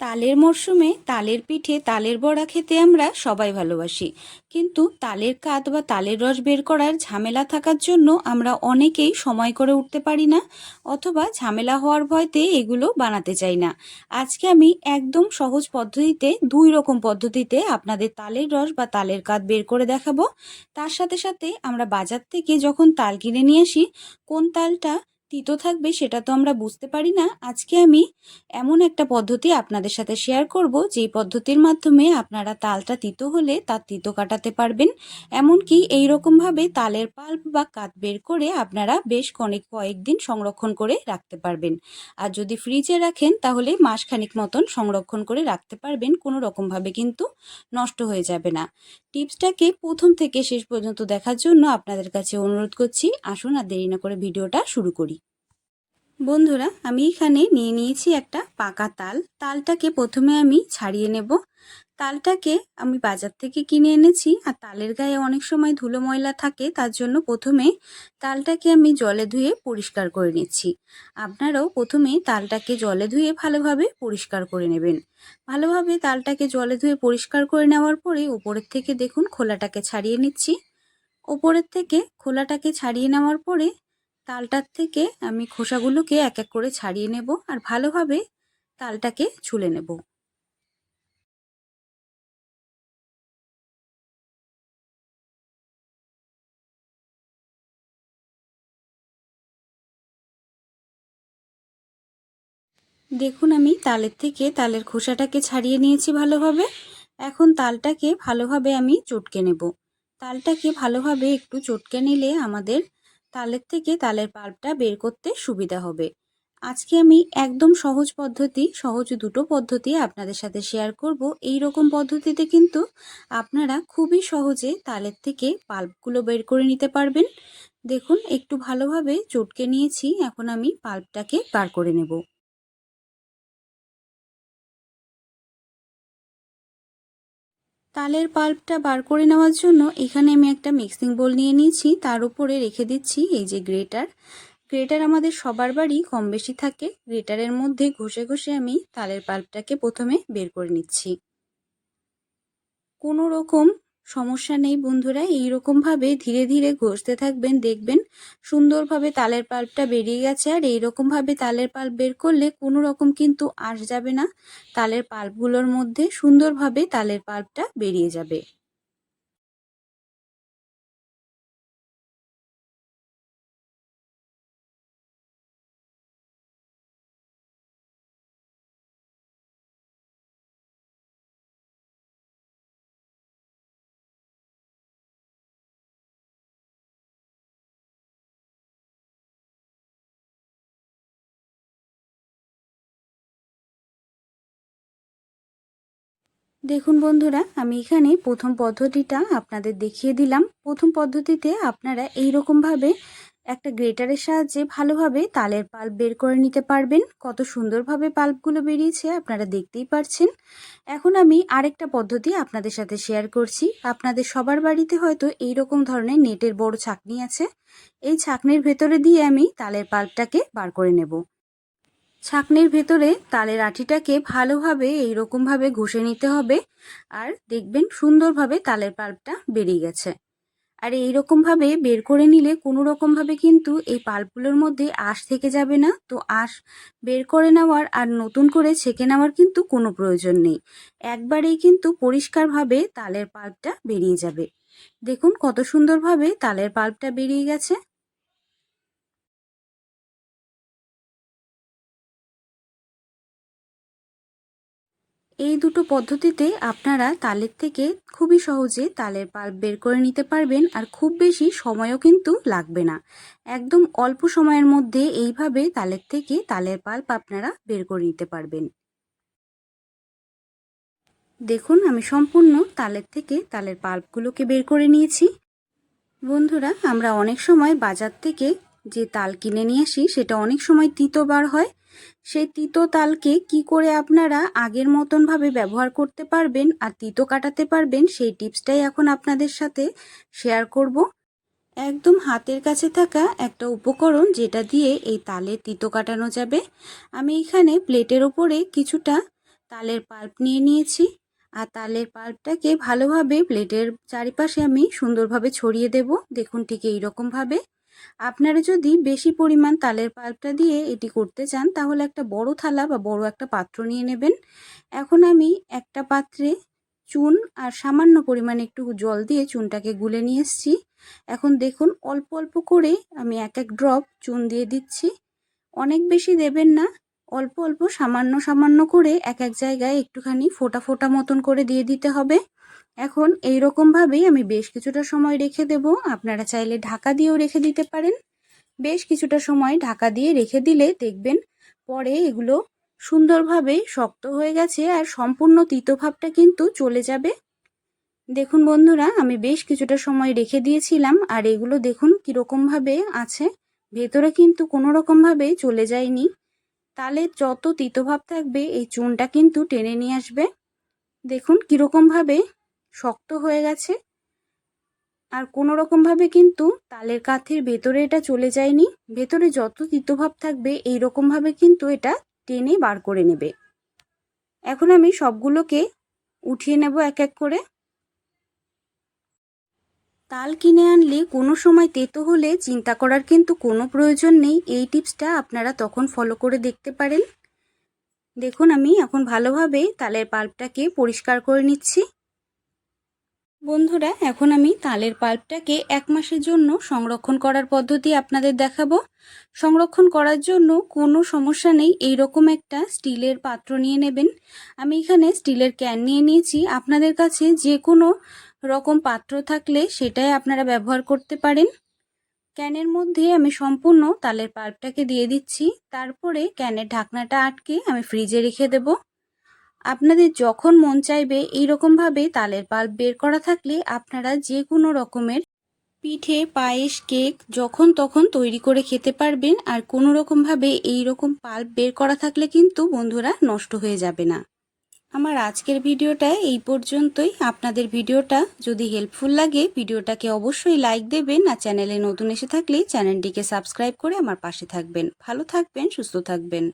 তালের মরশুমে তালের পিঠে তালের বড়া খেতে আমরা সবাই ভালোবাসি। কিন্তু তালের কাত বা তালের রস বের করার ঝামেলা থাকার জন্য আমরা অনেকেই সময় করে উঠতে পারি না অথবা ঝামেলা হওয়ার ভয়তে এগুলো বানাতে চাই না। আজকে আমি একদম সহজ পদ্ধতিতে দুই রকম পদ্ধতিতে আপনাদের তালের রস বা তালের কাত বের করে দেখাবো। তার সাথে সাথে আমরা বাজার থেকে যখন তাল কিনে নিয়ে আসি, কোন তালটা তিতো থাকবে, সেটা তো আমরা বুঝতে পারি না। আজকে আমি এমন একটা পদ্ধতি আপনাদের সাথে শেয়ার করব, যেই পদ্ধতির মাধ্যমে আপনারা তালটা তিতো হলে তার তিতো কাটাতে পারবেন। এমনকি এই রকমভাবে তালের পাল্প বা কাত বের করে আপনারা বেশ কয়েক কয়েকদিন সংরক্ষণ করে রাখতে পারবেন। আর যদি ফ্রিজে রাখেন, তাহলে মাসখানিক মতন সংরক্ষণ করে রাখতে পারবেন কোনো রকমভাবে কিন্তু নষ্ট হয়ে যাবে না। টিপসটাকে প্রথম থেকে শেষ পর্যন্ত দেখার জন্য আপনাদের কাছে অনুরোধ করছি, আসুন আর দেরি না করে ভিডিওটা শুরু করি। বন্ধুরা, আমি এখানে নিয়ে নিয়েছি একটা পাকা তাল। তালটাকে প্রথমে আমি ছাড়িয়ে নেব। তালটাকে আমি বাজার থেকে কিনে এনেছি আর তালের গায়ে অনেক সময় ধুলো ময়লা থাকে, তার জন্য প্রথমে তালটাকে আমি জলে ধুয়ে পরিষ্কার করে নিচ্ছি। আপনারাও প্রথমে তালটাকে জলে ধুয়ে ভালোভাবে পরিষ্কার করে নেবেন। ভালোভাবে তালটাকে জলে ধুয়ে পরিষ্কার করে নেওয়ার পরে উপরের থেকে দেখুন খোলাটাকে ছাড়িয়ে নিচ্ছি। ওপরের থেকে খোলাটাকে ছাড়িয়ে নেওয়ার পরে তালটার থেকে আমি খোসাগুলোকে এক এক করে ছাড়িয়ে নেব আর ভালোভাবে তালটাকে ছুলে নেব। দেখুন আমি তালের থেকে তালের খোসাটাকে ছাড়িয়ে নিয়েছি ভালোভাবে। এখন তালটাকে ভালোভাবে আমি চটকে নেব। তালটাকে ভালোভাবে একটু চটকে নিলে আমাদের তালের থেকে তালের পাল্পটা বের করতে সুবিধা হবে। আজকে আমি একদম সহজ পদ্ধতি, সহজ দুটো পদ্ধতি আপনাদের সাথে শেয়ার করব। এই রকম পদ্ধতিতে কিন্তু আপনারা খুবই সহজে তালের থেকে পাল্পগুলো বের করে নিতে পারবেন। দেখুন, একটু ভালোভাবে চটকে নিয়েছি, এখন আমি পাল্পটাকে বার করে নেব। তালের পাল্পটা বার করে নেওয়ার জন্য এখানে আমি একটা মিক্সিং বোল নিয়ে নিয়েছি। তার উপরে রেখে দিচ্ছি এই যে গ্রেটার। গ্রেটার আমাদের সবার বাড়ি কম বেশি থাকে। গ্রেটারের মধ্যে ঘষে ঘষে আমি তালের পাল্পটাকে প্রথমে বের করে নিচ্ছি। কোনো রকম সমস্যা নেই বন্ধুরা, এইরকমভাবে ধীরে ধীরে ঘষতে থাকবেন, দেখবেন সুন্দরভাবে তালের পাল্পটা বেরিয়ে গেছে। আর এইরকমভাবে তালের পাল্প বের করলে কোনো রকম কিন্তু আস যাবে না, তালের পাল্পগুলোর মধ্যে সুন্দরভাবে তালের পাল্পটা বেরিয়ে যাবে। দেখুন বন্ধুরা, আমি এখানে প্রথম পদ্ধতিটা আপনাদের দেখিয়ে দিলাম। প্রথম পদ্ধতিতে আপনারা এই রকমভাবে একটা গ্রেটারের সাহায্যে ভালোভাবে তালের পাল্প বের করে নিতে পারবেন। কত সুন্দরভাবে পাল্পগুলো বেরিয়েছে আপনারা দেখতেই পারছেন। এখন আমি আরেকটা পদ্ধতি আপনাদের সাথে শেয়ার করছি। আপনাদের সবার বাড়িতে হয়তো এই রকম ধরনের নেটের বড় ছাকনি আছে। এই ছাকনির ভেতরে দিয়ে আমি তালের পাল্পটাকে বার করে নেব। ছাকনির ভেতরে তালের আঠিটাকে ভালোভাবে এইরকমভাবে ঘষে নিতে হবে। আর দেখবেন সুন্দরভাবে তালের পাল্পটা বেরিয়ে গেছে। আর এইরকমভাবে বের করে নিলে কোনো রকমভাবে কিন্তু এই পাল্পগুলোর মধ্যে আঁশ থেকে যাবে না। তো আঁশ বের করে নেওয়ার আর নতুন করে ছেঁকে নেওয়ার কিন্তু কোনো প্রয়োজন নেই। একবারেই কিন্তু পরিষ্কারভাবে তালের পাল্পটা বেরিয়ে যাবে। দেখুন কত সুন্দরভাবে তালের পাল্পটা বেরিয়ে গেছে। এই দুটো পদ্ধতিতে আপনারা তালের থেকে খুবই সহজে তালের পাল্প বের করে নিতে পারবেন আর খুব বেশি সময়ও কিন্তু লাগবে না। একদম অল্প সময়ের মধ্যে এইভাবে তালের থেকে তালের পাল্প আপনারা বের করে নিতে পারবেন। দেখুন, আমি সম্পূর্ণ তালের থেকে তালের পাল্পগুলোকে বের করে নিয়েছি। বন্ধুরা, আমরা অনেক সময় বাজার থেকে যে তাল কিনে নিয়ে আসি, সেটা অনেক সময় তিতো বার হয়। সেই তিতো তালকে কি করে আপনারা আগের মতনভাবে ব্যবহার করতে পারবেন আর তিতো কাটাতে পারবেন, সেই টিপসটাই এখন আপনাদের সাথে শেয়ার করব। একদম হাতের কাছে থাকা একটা উপকরণ যেটা দিয়ে এই তালে তিতো কাটানো যাবে। আমি এখানে প্লেটের ওপরে কিছুটা তালের পাল্প নিয়ে নিয়েছি। আর তালের পাল্পটাকে ভালোভাবে প্লেটের চারিপাশে আমি সুন্দরভাবে ছড়িয়ে দেব। দেখুন ঠিক এইরকমভাবে। আপনারা যদি বেশি পরিমাণ তালের পাল্পটা দিয়ে এটি করতে চান, তাহলে একটা বড় থালা বা বড় একটা পাত্র নিয়ে নেবেন। এখন আমি একটা পাত্রে চুন আর সামান্য পরিমাণে একটু জল দিয়ে চুনটাকে গুলে নিয়ে এসেছি। এখন দেখুন, অল্প অল্প করে আমি এক এক ড্রপ চুন দিয়ে দিচ্ছি। অনেক বেশি দেবেন না, অল্প অল্প সামান্য সামান্য করে এক এক জায়গায় একটুখানি ফোটা ফোটা মতন করে দিয়ে দিতে হবে। এখন এই রকমভাবেই আমি বেশ কিছুটা সময় রেখে দেব। আপনারা চাইলে ঢাকা দিয়েও রেখে দিতে পারেন। বেশ কিছুটা সময় ঢাকা দিয়ে রেখে দিলে দেখবেন পরে এগুলো সুন্দরভাবে শক্ত হয়ে গেছে আর সম্পূর্ণ তিতভাবটা কিন্তু চলে যাবে। দেখুন বন্ধুরা, আমি বেশ কিছুটা সময় রেখে দিয়েছিলাম আর এগুলো দেখুন কীরকমভাবে আছে। ভেতরে কিন্তু কোনো রকমভাবে চলে যায়নি। তাহলে যত তিতভাব থাকবে, এই চুনটা কিন্তু টেনে নিয়ে আসবে। দেখুন কীরকমভাবে শক্ত হয়ে গেছে। আর কোনো রকমভাবে কিন্তু তালের কাথের ভেতরে এটা চলে যায়নি। ভেতরে যত তিতভাব থাকবে এই রকমভাবে কিন্তু এটা টেনে বার করে নেবে। এখন আমি সবগুলোকে উঠিয়ে নেব এক এক করে। তাল কিনে আনলে কোনো সময় তেতো হলে চিন্তা করার কিন্তু কোনো প্রয়োজন নেই। এই টিপসটা আপনারা তখন ফলো করে দেখতে পারেন। দেখুন, আমি এখন ভালোভাবে তালের পাল্পটাকে পরিষ্কার করে নিচ্ছি। বন্ধুরা, এখন আমি তালের পাল্পটাকে এক মাসের জন্য সংরক্ষণ করার পদ্ধতি আপনাদের দেখাবো। সংরক্ষণ করার জন্য কোনো সমস্যা নেই এই রকম একটা স্টিলের পাত্র নিয়ে নেবেন। আমি এখানে স্টিলের ক্যান নিয়ে নিয়েছি। আপনাদের কাছে যে কোনো রকম পাত্র থাকলে সেটাই আপনারা ব্যবহার করতে পারেন। ক্যানের মধ্যে আমি সম্পূর্ণ তালের পাল্পটাকে দিয়ে দিচ্ছি। তারপরে ক্যানের ঢাকনাটা আটকে আমি ফ্রিজে রেখে দেব। আপনাদের যখন মন চাইবে এইরকমভাবে তালের পাল্প বের করা থাকলে আপনারা যে কোনো রকমের পিঠে, পায়েস, কেক যখন তখন তৈরি করে খেতে পারবেন আর কোনো রকমভাবে এই রকম পাল্প বের করা থাকলে কিন্তু বন্ধুরা নষ্ট হয়ে যাবে না। আমার আজকের ভিডিওটা এই পর্যন্তই। আপনাদের ভিডিওটা যদি হেল্পফুল লাগে, ভিডিওটাকে অবশ্যই লাইক দেবেন আর চ্যানেলে নতুন এসে থাকলে চ্যানেলটিকে সাবস্ক্রাইব করে আমার পাশে থাকবেন। ভালো থাকবেন, সুস্থ থাকবেন।